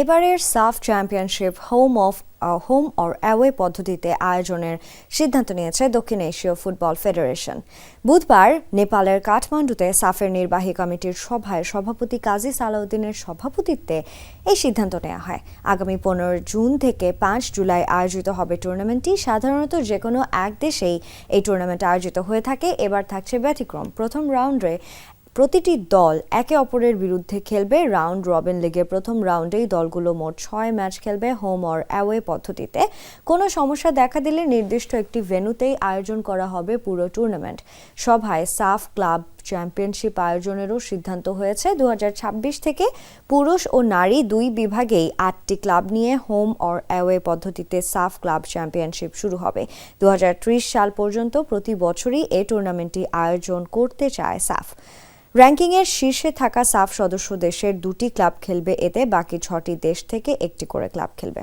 এবারের SAFF championship home of home or away পদ্ধতিতে আয়োজনের সিদ্ধান্ত নিয়েছে দক্ষিণ এশীয় ফুটবল ফেডারেশন। বুধবার নেপালের কাঠমান্ডুতে সাফের নির্বাহী কমিটির সভায় সভাপতি কাজী সালাউদ্দিনের সভাপতিত্বে এই সিদ্ধান্ত নেওয়া হয়। আগামী পনেরো জুন থেকে পাঁচ জুলাই আয়োজিত হবে টুর্নামেন্টটি। সাধারণত যে কোনো এক দেশেই এই টুর্নামেন্ট আয়োজিত হয়ে থাকে। এবার থাকছে ব্যতিক্রম। প্রথম রাউন্ডে প্রতিটি দল একে অপরের বিরুদ্ধে খেলবে। রাউন্ড রবিন লিগের প্রথম রাউন্ডেই দলগুলো মোট ছয় ম্যাচ খেলবে হোম অর অ্যাওয়ে পদ্ধতিতে। কোনো সমস্যা দেখা দিলে নির্দিষ্ট একটি ভেন্যুতেই আয়োজন করা হবে পুরো টুর্নামেন্ট। সভায় সাফ ক্লাব চ্যাম্পিয়নশিপ আয়োজনেরও সিদ্ধান্ত হয়েছে। দুহাজার ছাব্বিশ থেকে পুরুষ ও নারী দুই বিভাগেই আটটি ক্লাব নিয়ে হোম অর অ্যাওয়ে পদ্ধতিতে সাফ ক্লাব চ্যাম্পিয়নশিপ শুরু হবে। দু হাজার ত্রিশ সাল পর্যন্ত প্রতি বছরই এই টুর্নামেন্টটি আয়োজন করতে চায় সাফ। র্যাঙ্কিংয়ের শীর্ষে থাকা সাফ সদস্য দেশের দুটি ক্লাব খেলবে এতে বাকি ছটি দেশ থেকে একটি করে ক্লাব খেলবে।